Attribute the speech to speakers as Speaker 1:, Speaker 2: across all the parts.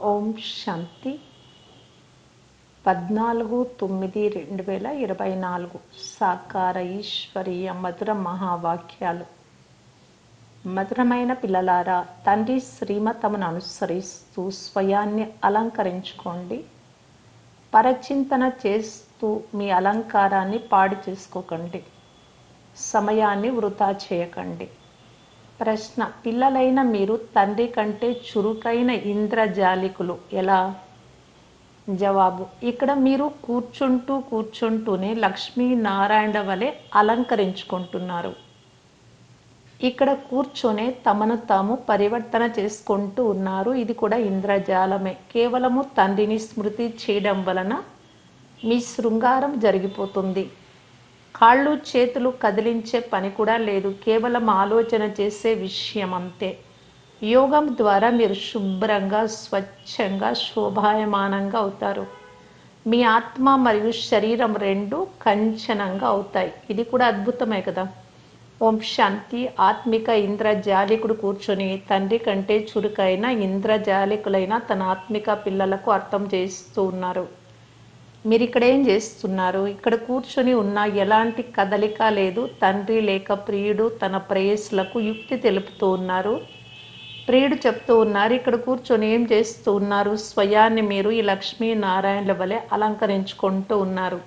Speaker 1: ఓం శాంతి. పద్నాలుగు తొమ్మిది రెండు వేల ఇరవై నాలుగు. సాకార ఈశ్వరీయ మధుర మహావాక్యాలు. మధురమైన పిల్లలారా తండ్రి శ్రీమతమును అనుసరిస్తూ స్వయాన్ని అలంకరించుకోండి. పరచింతన చేస్తూ మీ అలంకారాన్ని పాడు చేసుకోకండి. సమయాన్ని వృధా చేయకండి. ప్రశ్న. పిల్లలైన మీరు తండ్రి కంటే చురుకైన ఇంద్రజాలికులు. ఎలా? జవాబు. ఇక్కడ మీరు కూర్చుంటూ కూర్చుంటూనే లక్ష్మీనారాయణ వలె అలంకరించుకుంటున్నారు. ఇక్కడ కూర్చొనే తమను తాము పరివర్తన చేసుకుంటూ ఉన్నారు. ఇది కూడా ఇంద్రజాలమే. కేవలము తండ్రిని స్మృతి చేయడం వలన మీ శృంగారం జరిగిపోతుంది. కాళ్ళు చేతులు కదిలించే పని కూడా లేదు. కేవలం ఆలోచన చేసే విషయం అంతే. యోగం ద్వారా మీరు శుభ్రంగా స్వచ్ఛంగా శోభాయమానంగా అవుతారు. మీ ఆత్మ మరియు శరీరం రెండు కంచనంగా అవుతాయి. ఇది కూడా అద్భుతమే కదా. ఓం శాంతి. ఆత్మిక ఇంద్రజాలికుడు కూర్చొని తండ్రి కంటే చురుకైన ఇంద్రజాలికులైన తన ఆత్మిక పిల్లలకు అర్థం చేస్తూ ఉన్నారు. మీరు ఇక్కడ ఏం చేస్తున్నారు? ఇక్కడ కూర్చొని ఉన్న ఎలాంటి కదలిక లేదు. తండ్రి లేక ప్రియుడు తన ప్రేయస్లకు యుక్తి తెలుపుతూ ఉన్నారు. ప్రియుడు చెప్తూ ఉన్నారు ఇక్కడ కూర్చొని ఏం చేస్తూ ఉన్నారు? స్వయాన్ని మీరు ఈ లక్ష్మీనారాయణుల వలె అలంకరించుకుంటూ ఉన్నారు.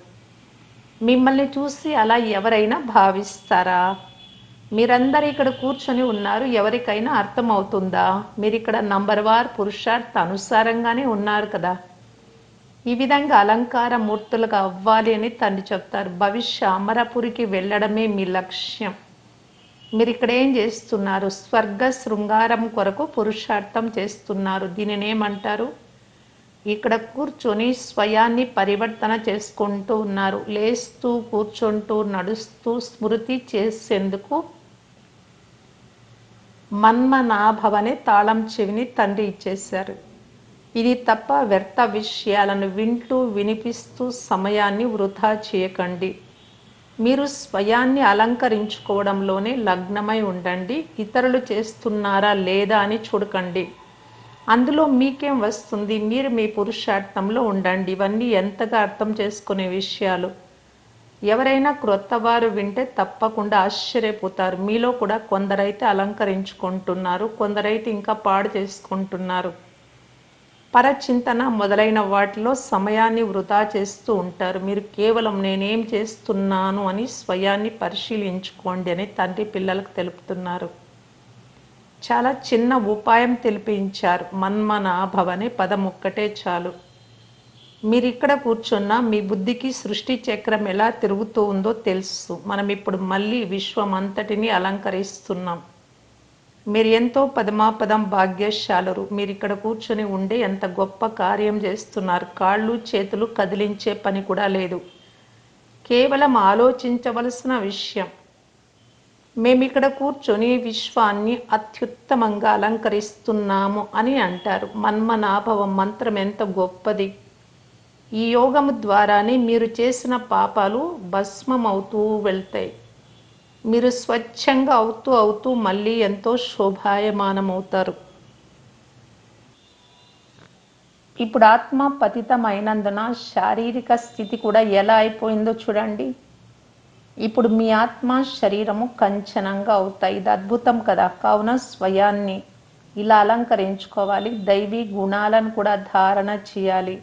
Speaker 1: మిమ్మల్ని చూసి అలా ఎవరైనా భావిస్తారా? మీరందరూ ఇక్కడ కూర్చొని ఉన్నారు ఎవరికైనా అర్థమవుతుందా? మీరు ఇక్కడ నంబర్ వార్ పురుషార్థ అనుసారంగానే ఉన్నారు కదా. ఈ విధంగా అలంకార మూర్తులుగా అవ్వాలి అని తండ్రి చెప్తారు. భవిష్య అమరపురికి వెళ్ళడమే మీ లక్ష్యం. మీరు ఇక్కడ ఏం చేస్తున్నారు? స్వర్గ శృంగారం కొరకు పురుషార్థం చేస్తున్నారు. దీనిని ఏమంటారు? ఇక్కడ కూర్చొని స్వయాన్ని పరివర్తన చేసుకుంటూ ఉన్నారు. లేస్తూ కూర్చుంటూ నడుస్తూ స్మృతి చేసేందుకు మన్మనాభవనే తాళం చెవిని తండ్రి ఇచ్చేశారు. ఇది తప్ప వ్యర్థ విషయాలను వింటూ వినిపిస్తూ సమయాన్ని వృధా చేయకండి. మీరు స్వయాన్ని అలంకరించుకోవడంలోనే లగ్నమై ఉండండి. ఇతరులు చేస్తున్నారా లేదా అని చూడకండి. అందులో మీకేం వస్తుంది? మీరు మీ పురుషార్థంలో ఉండండి. ఇవన్నీ ఎంతగా అర్థం చేసుకునే విషయాలు. ఎవరైనా క్రొత్త వారు వింటే తప్పకుండా ఆశ్చర్యపోతారు. మీలో కూడా కొందరైతే అలంకరించుకుంటున్నారు కొందరైతే ఇంకా పాడు చేసుకుంటున్నారు. పరచింతన మొదలైన వాటిలో సమయాన్ని వృధా చేస్తూ ఉంటారు. మీరు కేవలం నేనేం చేస్తున్నాను అని స్వయాన్ని పరిశీలించుకోండి అని తండ్రి పిల్లలకు తెలుపుతున్నారు. చాలా చిన్న ఉపాయం తెలిపించారు. మన్మనాభవ అనే పదం ఒక్కటే చాలు. మీరు ఇక్కడ కూర్చున్న మీ బుద్ధికి సృష్టి చక్రం ఎలా తిరుగుతూ ఉందో తెలుసు. మనం ఇప్పుడు మళ్ళీ విశ్వం అంతటిని అలంకరిస్తున్నాం. మీరు ఎంతో పదమాపదం భాగ్యశాలరు. మీరు ఇక్కడ కూర్చొని ఉండే ఎంత గొప్ప కార్యం చేస్తున్నారు. కాళ్ళు చేతులు కదిలించే పని కూడా లేదు. కేవలం ఆలోచించవలసిన విషయం. మేము ఇక్కడ కూర్చొని విశ్వాన్ని అత్యుత్తమంగా అలంకరిస్తున్నాము అని అంటారు. మన్మనాభవం మంత్రం ఎంత గొప్పది. ఈ యోగము ద్వారానే మీరు చేసిన పాపాలు భస్మం అవుతూ వెళ్తాయి. మీరు స్వచ్ఛంగా అవుతూ అవుతూ మళ్ళీ ఎంతో శోభాయమానమవుతారు. ఇప్పుడు ఆత్మ పతితమైనందున శారీరక స్థితి కూడా ఎలా అయిపోయిందో చూడండి. ఇప్పుడు మీ ఆత్మ శరీరము కంచనంగా అవుతాయి. ఇది అద్భుతం కదా. కావున స్వయాన్ని ఇలా అలంకరించుకోవాలి. దైవీ గుణాలను కూడా ధారణ చేయాలి.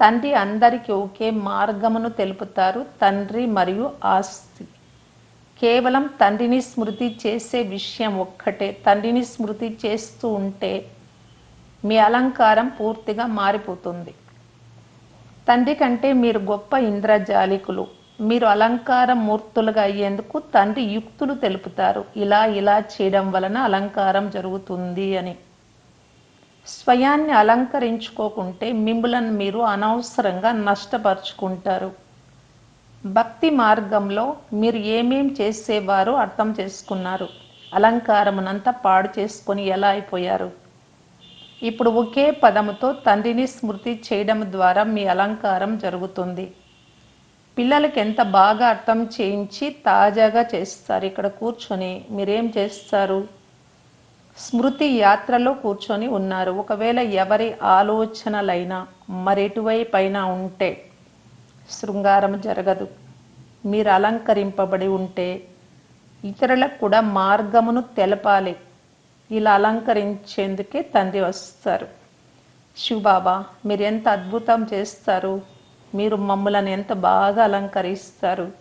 Speaker 1: తండ్రి అందరికీ ఒకే మార్గమును తెలుపుతారు. తండ్రి మరియు ఆస్తి. కేవలం తండ్రిని స్మృతి చేసే విషయం ఒక్కటే. తండ్రిని స్మృతి చేస్తూ ఉంటే మీ అలంకారం పూర్తిగా మారిపోతుంది. తండ్రి కంటే మీరు గొప్ప ఇంద్రజాలికులు. మీరు అలంకార మూర్తులుగా అయ్యేందుకు తండ్రి యుక్తులు తెలుపుతారు. ఇలా ఇలా చేయడం వలన అలంకారం జరుగుతుంది అని. స్వయాన్ని అలంకరించుకోకుంటే మిమ్మలను మీరు అనవసరంగా నష్టపరుచుకుంటారు. భక్తి మార్గంలో మీరు ఏమేం చేసేవారో అర్థం చేసుకున్నారు. అలంకారమునంతా పాడు చేసుకొని ఎలా అయిపోయారు? ఇప్పుడు ఒకే పదముతో తండ్రిని స్మృతి చేయడం ద్వారా మీ అలంకారం జరుగుతుంది. పిల్లలకి ఎంత బాగా అర్థం చేయించి తాజాగా చేస్తారు? ఇక్కడ కూర్చొని మీరేం చేస్తారు? స్మృతి యాత్రలో కూర్చొని ఉన్నారు. ఒకవేళ ఎవరి ఆలోచనలైనా మరెటువైపైనా ఉంటే శృంగారం జరగదు. మీరు అలంకరింపబడి ఉంటే ఇతరులకు కూడా మార్గమును తెలపాలి. ఇలా అలంకరించేందుకే తండ్రి వస్తారు. శివబాబా మీరు ఎంత అద్భుతం చేస్తారు. మీరు మమ్మలను ఎంత బాగా అలంకరిస్తారు.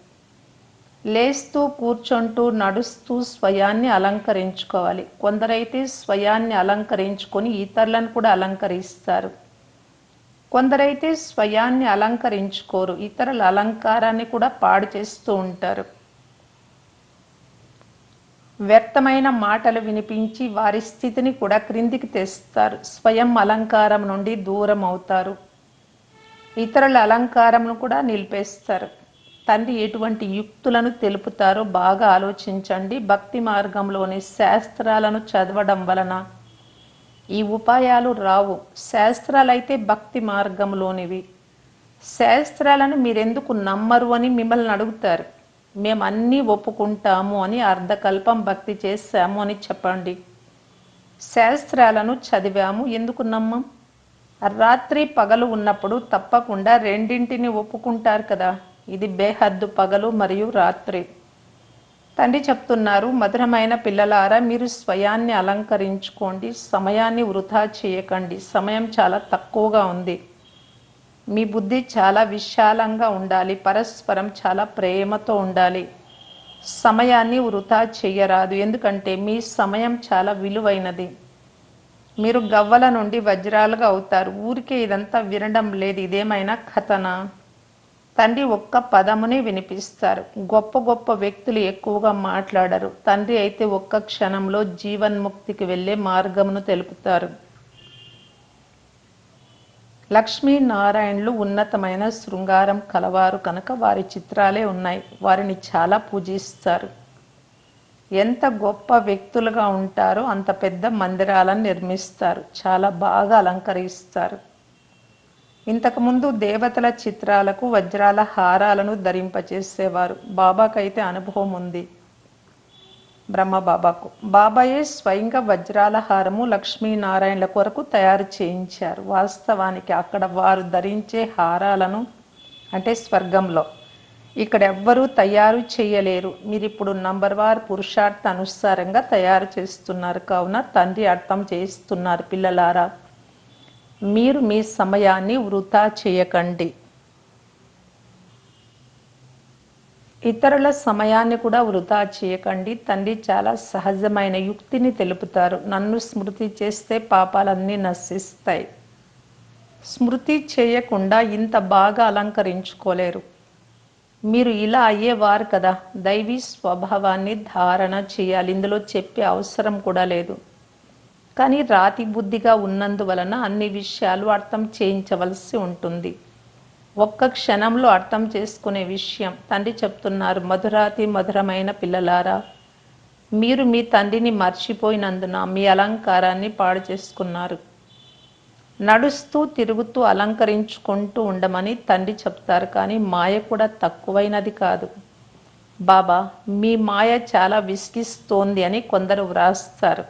Speaker 1: లేస్తూ కూర్చుంటూ నడుస్తూ స్వయాన్ని అలంకరించుకోవాలి. కొందరైతే స్వయాన్ని అలంకరించుకొని ఇతరులను కూడా అలంకరిస్తారు. కొందరైతే స్వయాన్ని అలంకరించుకోరు ఇతరుల అలంకారాన్ని కూడా పాడు చేస్తూ ఉంటారు. వ్యర్థమైన మాటలు వినిపించి వారి స్థితిని కూడా క్రిందికి తెస్తారు. స్వయం అలంకారం నుండి దూరం అవుతారు. ఇతరుల అలంకారంను కూడా నిలిపేస్తారు. తండ్రి ఎటువంటి యుక్తులను తెలుపుతారో బాగా ఆలోచించండి. భక్తి మార్గంలోని శాస్త్రాలను చదవడం వలన ఈ ఉపాయాలు రావు. శాస్త్రాలైతే భక్తి మార్గంలోనివి. శాస్త్రాలను మీరెందుకు నమ్మరు అని మిమ్మల్ని అడుగుతారు. మేము అన్నీ ఒప్పుకుంటాము అని అర్ధకల్పం భక్తి చేశాము అని చెప్పండి. శాస్త్రాలను చదివాము. ఎందుకు నమ్మం? రాత్రి పగలు ఉన్నప్పుడు తప్పకుండా రెండింటిని ఒప్పుకుంటారు కదా. ఇది బేహద్దు పగలు మరియు రాత్రి. తండ్రి చెప్తున్నారు మధురమైన పిల్లలారా మీరు స్వయాన్ని అలంకరించుకోండి సమయాన్ని వృధా చేయకండి. సమయం చాలా తక్కువగా ఉంది. మీ బుద్ధి చాలా విశాలంగా ఉండాలి. పరస్పరం చాలా ప్రేమతో ఉండాలి. సమయాన్ని వృధా చేయరాదు. ఎందుకంటే మీ సమయం చాలా విలువైనది. మీరు గవ్వల నుండి వజ్రాలుగా అవుతారు. ఊరికే ఇదంతా వినడం లేదు. ఇదేమైనా కథనా? తండ్రి ఒక్క పదమునే వినిపిస్తారు. గొప్ప గొప్ప వ్యక్తులు ఎక్కువగా మాట్లాడరు. తండ్రి అయితే ఒక్క క్షణంలో జీవన్ముక్తికి వెళ్ళే మార్గమును తెలుపుతారు. లక్ష్మీనారాయణులు ఉన్నతమైన శృంగారం కలవారు కనుక వారి చిత్రాలే ఉన్నాయి. వారిని చాలా పూజిస్తారు. ఎంత గొప్ప వ్యక్తులుగా ఉంటారో అంత పెద్ద మందిరాలను నిర్మిస్తారు. చాలా బాగా అలంకరిస్తారు. ఇంతకుముందు దేవతల చిత్రాలకు వజ్రాల హారాలను ధరింపచేసేవారు. బాబాకైతే అనుభవం ఉంది. బ్రహ్మ బాబాకు. బాబాయే స్వయంగా వజ్రాల హారము లక్ష్మీనారాయణల కొరకు తయారు చేయించారు. వాస్తవానికి అక్కడ వారు ధరించే హారాలను అంటే స్వర్గంలో ఇక్కడ ఎవ్వరూ తయారు చేయలేరు. మీరు ఇప్పుడు నంబర్ వార్ పురుషార్థ అనుసారంగా తయారు చేస్తున్నారు. కావున తండ్రి అర్థం చేస్తున్నారు పిల్లలారా. మీరు మీ సమయాన్ని వృధా చేయకండి. ఇతరుల సమయాన్ని కూడా వృధా చేయకండి. తండ్రి చాలా సహజమైన యుక్తిని తెలుపుతారు. నన్ను స్మృతి చేస్తే పాపాలన్నీ నశిస్తాయి. స్మృతి చేయకుండా ఇంత బాగా అలంకరించుకోలేరు. మీరు ఇలా అయ్యేవారు కదా. దైవీ స్వభావాన్ని ధారణ చేయాలి. ఇందులో చెప్పే అవసరం కూడా లేదు. కానీ రాతి బుద్ధిగా ఉన్నందువలన అన్ని విషయాలు అర్థం చేయించవలసి ఉంటుంది. ఒక్క క్షణంలో అర్థం చేసుకునే విషయం. తండ్రి చెప్తున్నారు మధురాతి మధురమైన పిల్లలారా మీరు మీ తండ్రిని మర్చిపోయినందున మీ అలంకారాన్ని పాడు చేసుకున్నారు. నడుస్తూ తిరుగుతూ అలంకరించుకుంటూ ఉండమని తండ్రి చెప్తారు. కానీ మాయ కూడా తక్కువైనది కాదు. బాబా మీ మాయ చాలా విసిగిస్తోంది అని కొందరు వ్రాస్తారు.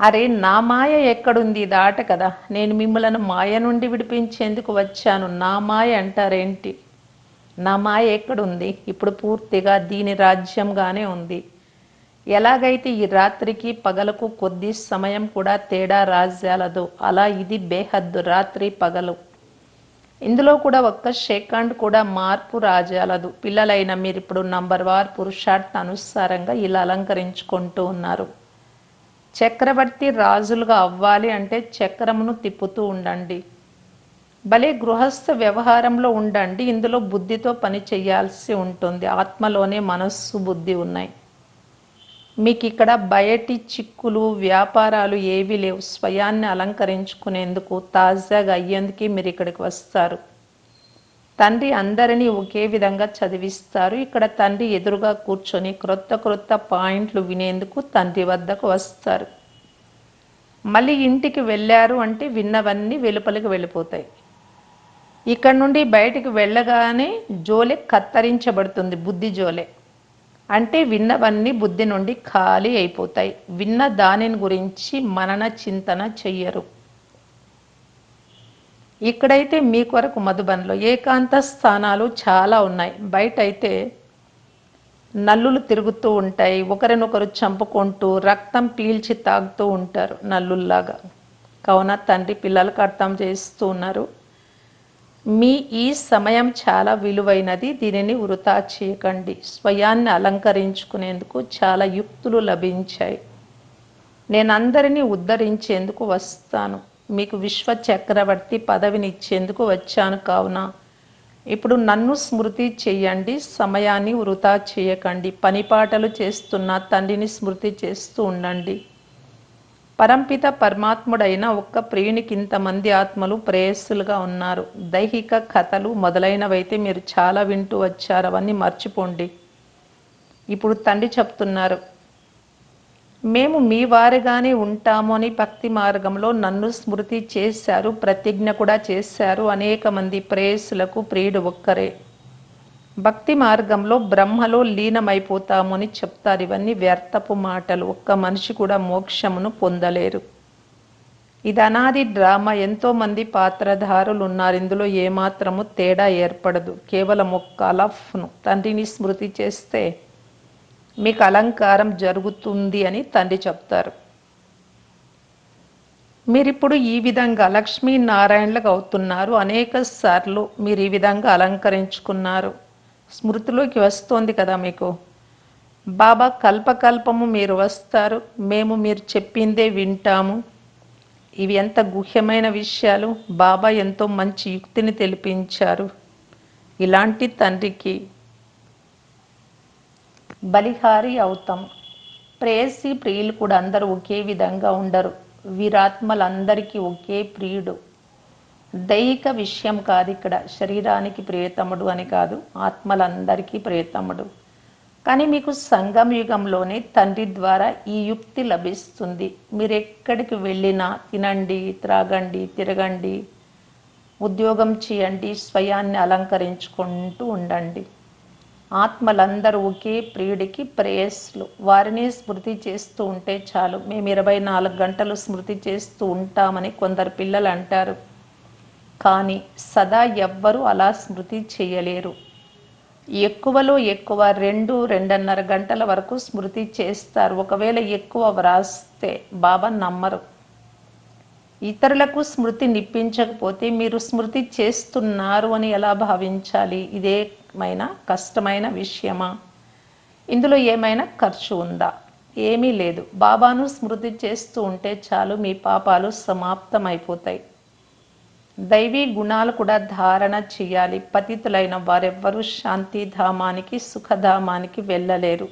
Speaker 1: అరే నా మాయ ఎక్కడుంది? దాట కదా. నేను మిమ్మలను మాయ నుండి విడిపించేందుకు వచ్చాను. నా మాయ అంటారేంటి? నా మాయ ఎక్కడుంది? ఇప్పుడు పూర్తిగా దీని రాజ్యంగానే ఉంది. ఎలాగైతే ఈ రాత్రికి పగలకు కొద్ది సమయం కూడా తేడా రాజ్యాలదో అలా ఇది బేహద్దు. రాత్రి పగలు. ఇందులో కూడా ఒక్క సెకండ్ కూడా మార్పు రాజాలదు. పిల్లలైన మీరు ఇప్పుడు నంబర్ వార్ పురుషార్థ అనుసారంగా ఇలా అలంకరించుకుంటూ ఉన్నారు. చక్రవర్తి రాజులుగా అవ్వాలి అంటే చక్రమును తిప్పుతూ ఉండండి. భలే గృహస్థ వ్యవహారంలో ఉండండి. ఇందులో బుద్ధితో పని చేయాల్సి ఉంటుంది. ఆత్మలోనే మనస్సు బుద్ధి ఉన్నాయి. మీకు ఇక్కడ బయటి చిక్కులు వ్యాపారాలు ఏవీ లేవు. స్వయాన్ని అలంకరించుకునేందుకు తాజాగా అయ్యేందుకే మీరు ఇక్కడికి వస్తారు. తండ్రి అందరినీ ఒకే విధంగా చదివిస్తారు. ఇక్కడ తండ్రి ఎదురుగా కూర్చొని క్రొత్త క్రొత్త పాయింట్లు వినేందుకు తండ్రి వద్దకు వస్తారు. మళ్ళీ ఇంటికి వెళ్ళారు అంటే విన్నవన్నీ వెలుపలికి వెళ్ళిపోతాయి. ఇక్కడ నుండి బయటికి వెళ్ళగానే జోలె కత్తరించబడుతుంది బుద్ధి జోలె. అంటే విన్నవన్నీ బుద్ధి నుండి ఖాళీ అయిపోతాయి. విన్న దానిని గురించి మనన చింతన చెయ్యరు. ఇక్కడైతే మీ కొరకు మధుబన్లో ఏకాంత స్థానాలు చాలా ఉన్నాయి. బయట అయితే నల్లులు తిరుగుతూ ఉంటాయి. ఒకరినొకరు చంపుకుంటూ రక్తం పీల్చి తాగుతూ ఉంటారు నల్లుల్లాగా. కావున తండ్రి పిల్లలకు అర్థం చేస్తూ ఉన్నారు. మీ ఈ సమయం చాలా విలువైనది. దీనిని వృధా చేయకండి. స్వయాన్ని అలంకరించుకునేందుకు చాలా యుక్తులు లభించాయి. నేను అందరినీ ఉద్ధరించేందుకు వస్తాను. మీకు విశ్వ చక్రవర్తి పదవిని ఇచ్చేందుకు వచ్చాను కావున. ఇప్పుడు నన్ను స్మృతి చేయండి సమయాన్ని వృధా చేయకండి. పనిపాటలు చేస్తున్న తండ్రిని స్మృతి చేస్తూ ఉండండి. పరంపిత పరమాత్ముడైన ఒక్క ప్రియునికి ఇంతమంది ఆత్మలు ప్రేయస్సులుగా ఉన్నారు. దైహిక కథలు మొదలైనవైతే మీరు చాలా వింటూ వచ్చారు. అవన్నీ మర్చిపోండి. ఇప్పుడు తండ్రి చెప్తున్నారు మేము మీ వారిగానే ఉంటాము అని భక్తి మార్గంలో నన్ను స్మృతి చేశారు ప్రతిజ్ఞ కూడా చేశారు. అనేక మంది ప్రేయసులకు ప్రియుడు ఒక్కరే. భక్తి మార్గంలో బ్రహ్మలో లీనమైపోతాము అని చెప్తారు. ఇవన్నీ వ్యర్థపు మాటలు. ఒక్క మనిషి కూడా మోక్షమును పొందలేరు. ఇది అనాది డ్రామా. ఎంతో మంది పాత్రధారులు ఉన్నారు ఇందులో ఏమాత్రము తేడా ఏర్పడదు. కేవలం ఒక్క అలఫ్ను. తండ్రిని స్మృతి చేస్తే మీకు అలంకారం జరుగుతుంది అని తండ్రి చెప్తారు. మీరిప్పుడు ఈ విధంగా లక్ష్మీనారాయణలకు అవుతున్నారు. అనేక సార్లు మీరు ఈ విధంగా అలంకరించుకున్నారు. స్మృతిలోకి వస్తోంది కదా మీకు. బాబా కల్పకల్పము మీరు వస్తారు. మేము మీరు చెప్పిందే వింటాము. ఇవి ఎంత గుహ్యమైన విషయాలు. బాబా ఎంతో మంచి యుక్తిని తెలిపించారు. ఇలాంటి తండ్రికి బలిహారి అవుతాం. ప్రేయసి ప్రియులు కూడా అందరూ ఒకే విధంగా ఉండరు. వీరాత్మలందరికీ ఒకే ప్రియుడు. దైహిక విషయం కాదు ఇక్కడ శరీరానికి ప్రియతముడు అని కాదు ఆత్మలందరికీ ప్రియతముడు. కానీ మీకు సంగం యుగంలోనే తండ్రి ద్వారా ఈ యుక్తి లభిస్తుంది. మీరు ఎక్కడికి వెళ్ళినా తినండి త్రాగండి తిరగండి ఉద్యోగం చేయండి స్వయాన్ని అలంకరించుకుంటూ ఉండండి. ఆత్మలందరూ ఒకే ప్రియుడికి ప్రేయస్లు వారిని స్మృతి చేస్తూ ఉంటే చాలు. మేము ఇరవై నాలుగు గంటలు స్మృతి చేస్తూ ఉంటామని కొందరు పిల్లలు అంటారు. కానీ సదా ఎవ్వరూ అలా స్మృతి చేయలేరు. ఎక్కువలో ఎక్కువ రెండు రెండున్నర గంటల వరకు స్మృతి చేస్తారు. ఒకవేళ ఎక్కువ వ్రాస్తే బాబా నమ్మరు. ఇతరులకు స్మృతి నిప్పించకపోతే మీరు స్మృతి చేస్తున్నారు అని ఎలా భావించాలి? ఇదేమైనా కష్టమైన విషయమా? ఇందులో ఏమైనా ఖర్చు ఉందా? ఏమీ లేదు. బాబాను స్మృతి చేస్తూ ఉంటే చాలు మీ పాపాలు సమాప్తమైపోతాయి. దైవీ గుణాలు కూడా ధారణ చేయాలి. పతితులైన వారెవ్వరూ శాంతిధామానికి సుఖధామానికి వెళ్ళలేరు.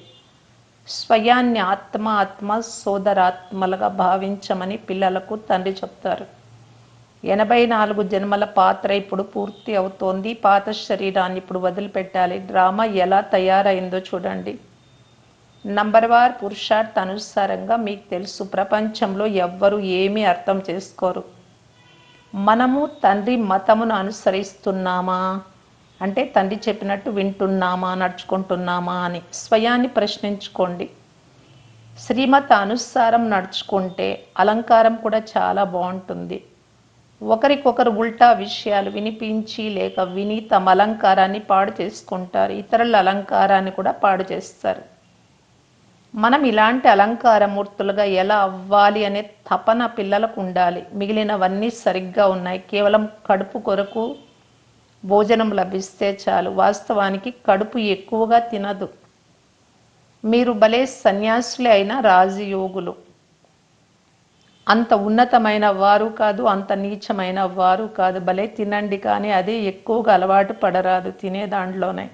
Speaker 1: స్వయాన్ని ఆత్మ ఆత్మ సోదరాత్మలుగా భావించమని పిల్లలకు తండ్రి చెప్తారు. ఎనభై నాలుగు జన్మల పాత్ర ఇప్పుడు పూర్తి అవుతోంది. పాత శరీరాన్ని ఇప్పుడు వదిలిపెట్టాలి. డ్రామా ఎలా తయారైందో చూడండి. నంబర్ వార్ పురుషార్థ అనుసారంగా మీకు తెలుసు. ప్రపంచంలో ఎవ్వరూ ఏమీ అర్థం చేసుకోరు. మనము తండ్రి మతమును అనుసరిస్తున్నామా? అంటే తండ్రి చెప్పినట్టు వింటున్నామా నడుచుకుంటున్నామా అని స్వయాన్ని ప్రశ్నించుకోండి. శ్రీమత అనుసారం నడుచుకుంటే అలంకారం కూడా చాలా బాగుంటుంది. ఒకరికొకరు ఉల్టా విషయాలు వినిపించి లేక విని తమ అలంకారాన్ని పాడు చేసుకుంటారు. ఇతరుల అలంకారాన్ని కూడా పాడు చేస్తారు. మనం ఇలాంటి అలంకారమూర్తులుగా ఎలా అవ్వాలి అనే తపన పిల్లలకు ఉండాలి. మిగిలినవన్నీ సరిగ్గా ఉన్నాయి. కేవలం కడుపు కొరకు భోజనం లభిస్తే చాలు. వాస్తవానికి కడుపు ఎక్కువగా తినదు. మీరు భలే సన్యాసులే అయిన రాజయోగులు. అంత ఉన్నతమైన వారు కాదు అంత నీచమైన వారు కాదు. భలే తినండి కానీ అదే ఎక్కువగా అలవాటు పడరాదు తినే దాంట్లోనే.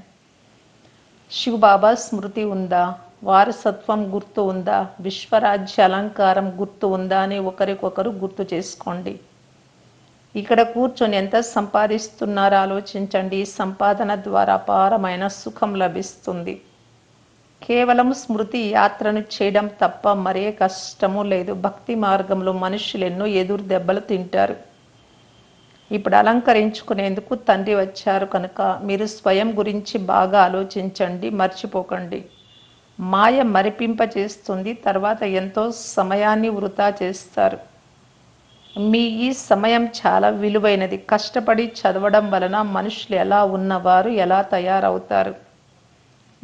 Speaker 1: శివబాబా స్మృతి ఉందా? వారసత్వం గుర్తు ఉందా? విశ్వరాజ్య అలంకారం గుర్తు ఉందా అని ఒకరికొకరు గుర్తు చేసుకోండి. ఇక్కడ కూర్చొని ఎంత సంపాదిస్తున్నారో ఆలోచించండి. సంపాదన ద్వారా అపారమైన సుఖం లభిస్తుంది. కేవలం స్మృతి యాత్రను చేయడం తప్ప మరే కష్టము లేదు. భక్తి మార్గంలో మనుషులు ఎన్నో ఎదురు దెబ్బలు తింటారు. ఇప్పుడు అలంకరించుకునేందుకు తండ్రి వచ్చారు కనుక మీరు స్వయం గురించి బాగా ఆలోచించండి మర్చిపోకండి. మాయ మరిపింప చేస్తుంది తర్వాత ఎంతో సమయాన్ని వృధా చేస్తారు. మీ ఈ సమయం చాలా విలువైనది. కష్టపడి చదవడం వలన మనుషులు ఎలా ఉన్నవారు ఎలా తయారవుతారు?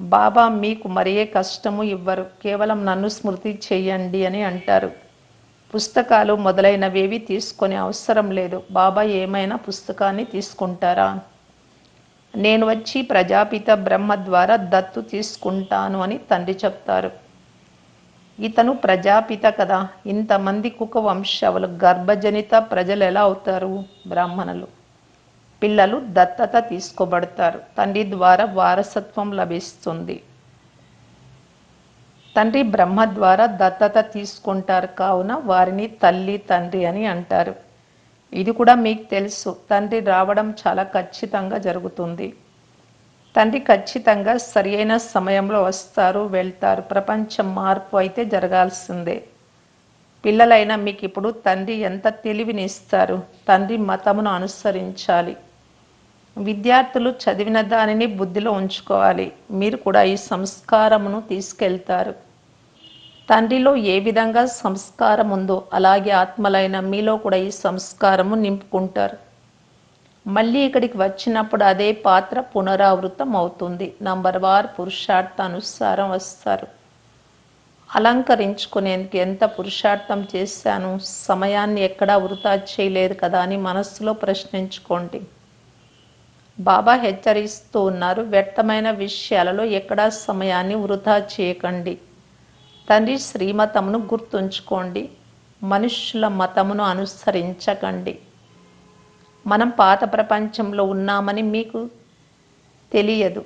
Speaker 1: బాబా మీకు మరే కష్టము ఇవ్వరు. కేవలం నన్ను స్మృతి చేయండి అని అంటారు. పుస్తకాలు మొదలైనవేవి తీసుకొని అవసరం లేదు. బాబా ఏమైనా పుస్తకాన్ని తీసుకుంటారా? నేను వచ్చి ప్రజాపిత బ్రహ్మ ద్వారా దత్తు తీసుకుంటాను అని తండ్రి చెప్తారు. ఇతను ప్రజాపిత కదా. ఇంతమంది కుక వంశవులు గర్భజనిత ప్రజలు ఎలా అవుతారు? బ్రాహ్మణులు. పిల్లలు దత్తత తీసుకోబడతారు. తండ్రి ద్వారా వారసత్వం లభిస్తుంది. తండ్రి బ్రహ్మ ద్వారా దత్తత తీసుకుంటారు కావున వారిని తల్లి తండ్రి అని అంటారు. ఇది కూడా మీకు తెలుసు. తండ్రి రావడం చాలా ఖచ్చితంగా జరుగుతుంది. తండ్రి ఖచ్చితంగా సరియైన సమయంలో వస్తారు వెళ్తారు. ప్రపంచం మార్పు అయితే జరగాల్సిందే. పిల్లలైన మీకు ఇప్పుడు తండ్రి ఎంత తెలివిని ఇస్తారు తండ్రి మతమును అనుసరించాలి. విద్యార్థులు చదివిన దానిని బుద్ధిలో ఉంచుకోవాలి. మీరు కూడా ఈ సంస్కారమును తీసుకెళ్తారు. తండ్రిలో ఏ విధంగా సంస్కారం ఉందో అలాగే ఆత్మలైన మీలో కూడా ఈ సంస్కారము నింపుకుంటారు. మళ్ళీ ఇక్కడికి వచ్చినప్పుడు అదే పాత్ర పునరావృతం అవుతుంది. నంబర్ వార్ పురుషార్థ అనుసారం వస్తారు. అలంకరించుకునేందుకు ఎంత పురుషార్థం చేశాను సమయాన్ని ఎక్కడా వృధా చేయలేదు కదా అని మనస్సులో ప్రశ్నించుకోండి. బాబా హెచ్చరిస్తూ ఉన్నారు వ్యర్థమైన విషయాలలో ఎక్కడా సమయాన్ని వృధా చేయకండి. తండ్రి శ్రీమతమును గుర్తుంచుకోండి మనుష్యుల మతమును అనుసరించకండి. మనం పాత ప్రపంచంలో ఉన్నామని మీకు తెలియదు.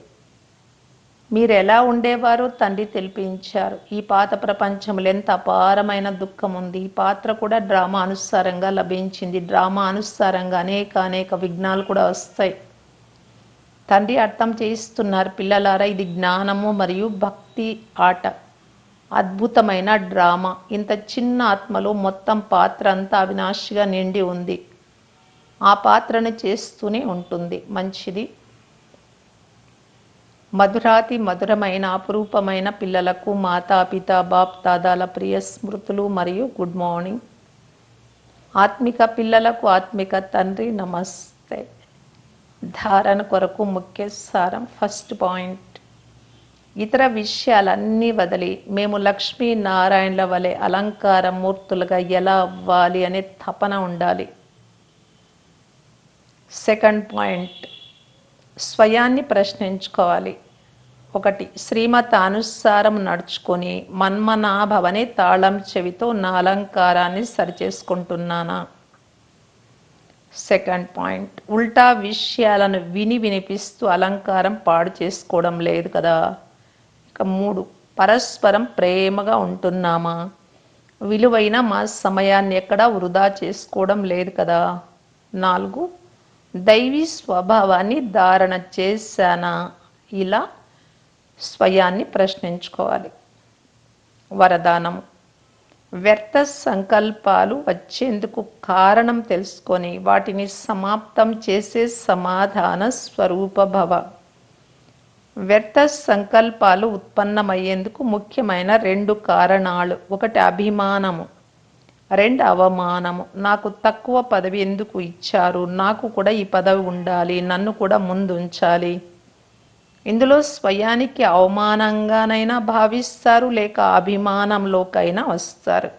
Speaker 1: మీరు ఎలా ఉండేవారో తండ్రి తెలిపించారు. ఈ పాత ప్రపంచంలో ఎంత అపారమైన దుఃఖం ఉంది. ఈ పాత్ర కూడా డ్రామా అనుసారంగా లభించింది. డ్రామా అనుసారంగా అనేక అనేక విఘ్నాలు కూడా వస్తాయి. తండ్రి అర్థం చేయిస్తున్నారు పిల్లలారా ఇది జ్ఞానము మరియు భక్తి ఆట. అద్భుతమైన డ్రామా. ఇంత చిన్న ఆత్మలో మొత్తం పాత్ర అంతా అవినాశిగా నిండి ఉంది. ఆ పాత్రను చేస్తూనే ఉంటుంది. మంచిది. మధురాతి మధురమైన అపురూపమైన పిల్లలకు మాతాపిత బాప్ దాదాల ప్రియ స్మృతులు మరియు గుడ్ మార్నింగ్. ఆత్మిక పిల్లలకు ఆత్మిక తండ్రి నమస్తే. ధారణ కొరకు ముఖ్య సారం ఫస్ట్ పాయింట్. ఇతర విషయాలన్నీ వదిలి మేము లక్ష్మీ నారాయణల వలె అలంకార మూర్తులుగా ఎలా అవ్వాలి అనే తపన ఉండాలి. Second point. స్వయాన్ని ప్రశ్నించుకోవాలి. ఒకటి శ్రీమత అనుసారం నడుచుకొని మన్మనాభవని తాళం చెవితో నా అలంకారాన్ని సరిచేసుకుంటున్నానా? సెకండ్ పాయింట్ ఉల్టా విషయాలను విని వినిపిస్తూ అలంకారం పాడు చేసుకోవడం లేదు కదా. ఇక మూడు పరస్పరం ప్రేమగా ఉంటున్నామా? విలువైన మా సమయాన్ని ఎక్కడా వృధా చేసుకోవడం లేదు కదా. నాలుగు దైవీ స్వభావాన్ని ధారణ చేశానా? ఇలా స్వయాన్ని ప్రశ్నించుకోవాలి. వరదానం వ్యర్థ సంకల్పాలు వచ్చేందుకు కారణం తెలుసుకొని వాటిని సమాప్తం చేసే సమాధాన స్వరూప భవ. వ్యర్థ సంకల్పాలు ఉత్పన్నమయ్యేందుకు ముఖ్యమైన రెండు కారణాలు. ఒకటి అభిమానము. రెండు అవమానము నాకు తక్కువ పదవి ఎందుకు ఇచ్చారు? నాకు కూడా ఈ పదవి ఉండాలి నన్ను కూడా ముందుంచాలి. ఇందులో స్వయానికి అవమానంగానైనా భావిస్తారు లేక అభిమానంలోకైనా వస్తారు.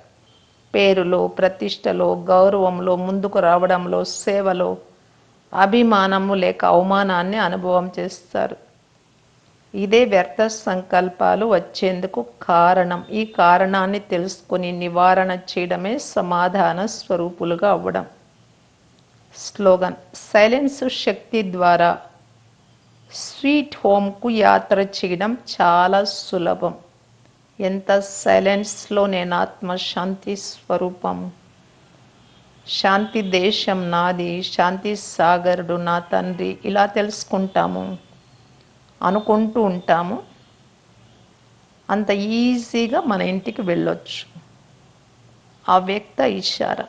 Speaker 1: పేరులో ప్రతిష్టలో గౌరవంలో ముందుకు రావడంలో సేవలో అభిమానము లేక అవమానాన్ని అనుభవం చేస్తారు. ఇదే వ్యర్థ సంకల్పాలు వచ్చేందుకు కారణం. ఈ కారణాన్ని తెలుసుకొని నివారణ చేయడమే సమాధాన స్వరూపులుగా అవ్వడం. స్లోగన్. సైలెన్స్ శక్తి ద్వారా స్వీట్ హోమ్కు యాత్ర చేయడం చాలా సులభం. ఎంత సైలెన్స్లో నేను ఆత్మశాంతి స్వరూపం. శాంతి దేశం నాది శాంతి సాగరుడు నా తండ్రి ఇలా తెలుసుకుంటాము. అనుకుంటూ ఉంటాము. అంత ఈజీగా మన ఇంటికి వెళ్ళొచ్చు. ఆ వ్యక్త ఇషారా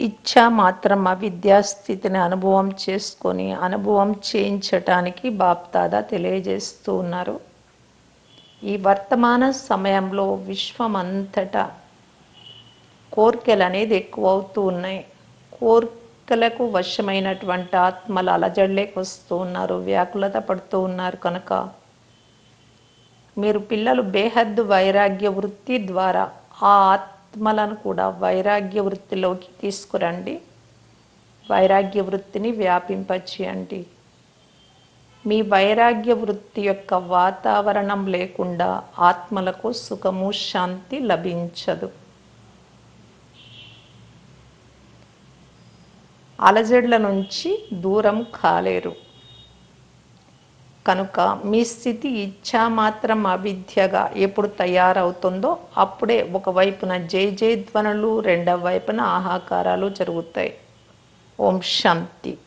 Speaker 1: ఇచ్చా మాత్రం అవిద్యా స్థితిని అనుభవం చేసుకొని అనుభవం చేయించటానికి బాప్తాదా తెలియజేస్తూ ఉన్నారు. ఈ వర్తమాన సమయంలో విశ్వమంతటా కోర్కెలు అనేది ఎక్కువ అవుతూ ఉన్నాయి కోర్కెలకు వశమైనటువంటి ఆత్మలు అలజడ్లేకి వస్తూ ఉన్నారు వ్యాకులత పడుతూ ఉన్నారు కనుక. మీరు పిల్లలు బేహద్దు వైరాగ్య వృత్తి ద్వారా ఆ ఆత్మలను కూడా వైరాగ్య వృత్తిలోకి తీసుకురండి. వైరాగ్య వృత్తిని వ్యాపింపచేయండి. మీ వైరాగ్య వృత్తి యొక్క వాతావరణం లేకుండా ఆత్మలకు సుఖము శాంతి లభించదు. అలజడుల నుంచి దూరం కాలేరు. కనుక మీ స్థితి ఇచ్చా మాత్రం అవిద్యగా ఎప్పుడు తయారవుతుందో అప్పుడే ఒకవైపున జై జై ధ్వనులు రెండవ వైపున ఆహాకారాలు జరుగుతాయి. ఓం శాంతి.